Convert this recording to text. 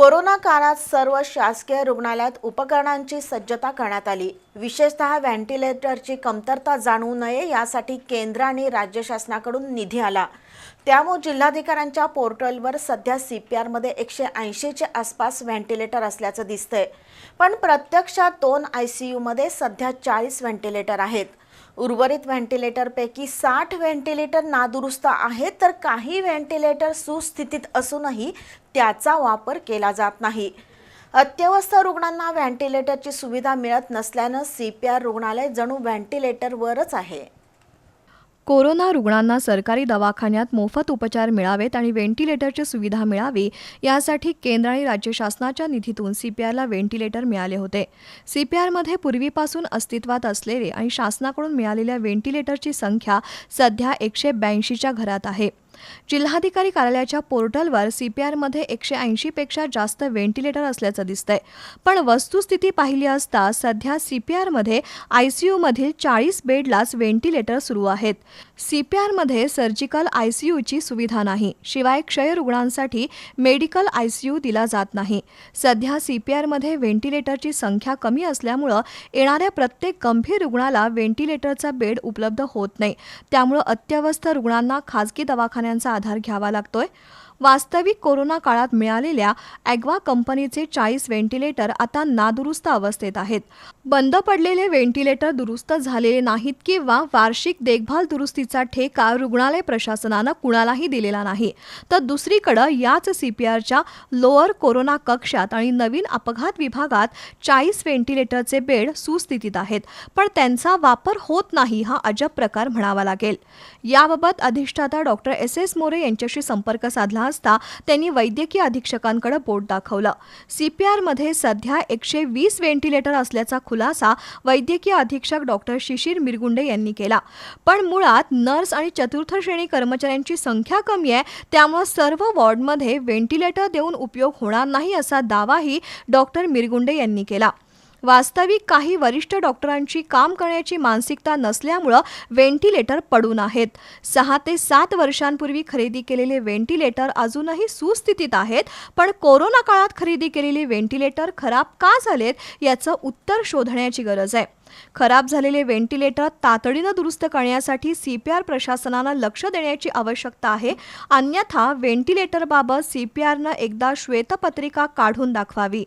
Corona काळात सर्व शासकीय रुग्णालयात उपकरणांची सज्जता करण्यात आली. विशेषतः व्हेंटिलेटरची कमतरता जाणवू नये यासाठी केंद्र आणि राज्य शासनाकडून निधी आला. त्यामुळे जिल्हाधिकाऱ्यांच्या पोर्टलवर सध्या सी पी आरमध्ये एकशे ऐंशीच्या आसपास व्हेंटिलेटर असल्याचं दिसतंय. पण प्रत्यक्षात दोन आय सी यूमध्ये सध्या चाळीस व्हेंटिलेटर आहेत. उर्वरित व्हेंटिलेटरपैकी साठ व्हेंटिलेटर नादुरुस्त आहेत तर काही व्हेंटिलेटर सुस्थितीत असूनही त्याचा वापर केला जात नाही. अत्यवस्थ रुग्णांना व्हेंटिलेटरची सुविधा मिळत नसल्यानं सी पी आर रुग्णालय जणू व्हेंटिलेटरवरच आहे. कोरोना रुग्णांना सरकारी दवाखान्यात मोफत उपचार मिळावेत आणि व्हेंटिलेटरची सुविधा मिळावी यासाठी केंद्र आणि राज्य शासनाच्या निधीतून सीपीआरला व्हेंटिलेटर मिळाले होते. सीपीआरमध्ये पूर्वीपासून अस्तित्वात असलेले आणि शासनाकडून मिळालेल्या व्हेंटिलेटरची संख्या सध्या एकशे ब्याऐंशीच्या घरात आहे. जिल्हाधिकारी कार्यालयाच्या पोर्टलवर सीपीआरमध्ये एकशे ऐंशीपेक्षा जास्त व्हेंटिलेटर असल्याचं दिसतंय. पण वस्तुस्थिती पाहिली असता सध्या सीपीआरमध्ये आयसीयूमधील चाळीस बेडलाच व्हेंटिलेटर सुरू आहेत. सीपीआरमध्ये सर्जिकल आयसीयूची सुविधा नाही. शिवाय क्षयरुग्णांसाठी मेडिकल आयसीयू दिला जात नाही. सध्या सीपीआरमध्ये व्हेंटिलेटरची संख्या कमी असल्यामुळं येणाऱ्या प्रत्येक गंभीर रुग्णाला व्हेंटिलेटरचा बेड उपलब्ध होत नाही. त्यामुळं अत्यवस्थ रुग्णांना खाजगी दवाखान्यांचा आधार घ्यावा लागतोय. वास्तविक कोरोना काळात मिळालेल्या ॲग्वा कंपनीचे चाळीस व्हेंटिलेटर आता नादुरुस्त अवस्थेत आहेत. बंद पडलेले व्हेंटिलेटर दुरुस्त झालेले नाहीत किंवा वार्षिक देखभाल दुरुस्तीचा ठेका रुग्णालय प्रशासनानं कुणालाही दिलेला नाही. तर दुसरीकडं याच सीपीआरच्या लोअर कोरोना कक्षात आणि नवीन अपघात विभागात चाळीस व्हेंटिलेटरचे बेड सुस्थितीत आहेत. पण त्यांचा वापर होत नाही हा अजब प्रकार म्हणावा लागेल. याबाबत अधिष्ठाता डॉक्टर एस एस मोरे यांच्याशी संपर्क साधला असता त्यांनी वैद्यकीय अधीक्षकांकडे बोट दाखवलं. सीपीआरमध्ये सध्या एकशे वीस व्हेंटिलेटर असल्याचा खुलासा वैद्यकीय अधीक्षक डॉक्टर शिशिर मिरगुंडे यांनी केला. पण मुळात नर्स आणि चतुर्थ श्रेणी कर्मचाऱ्यांची संख्या कमी आहे त्यामुळे सर्व वॉर्डमध्ये व्हेंटिलेटर देऊन उपयोग होणार नाही असा दावाही डॉक्टर मिरगुंडे यांनी केला. वास्तविक काही वरिष्ठ डॉक्टरांची काम करण्याची मानसिकता नसल्यामुळं व्हेंटिलेटर पडून आहेत. सहा ते सात वर्षांपूर्वी खरेदी केलेले व्हेंटिलेटर अजूनही सुस्थितीत आहेत पण कोरोना काळात खरेदी केलेले व्हेंटिलेटर खराब का झालेत याचं उत्तर शोधण्याची गरज आहे. खराब झालेले व्हेंटिलेटर तातडीनं दुरुस्त करण्यासाठी सी पी आर प्रशासनानं लक्ष देण्याची आवश्यकता आहे. अन्यथा व्हेंटिलेटरबाबत सी पी आरनं एकदा श्वेतपत्रिका काढून दाखवावी.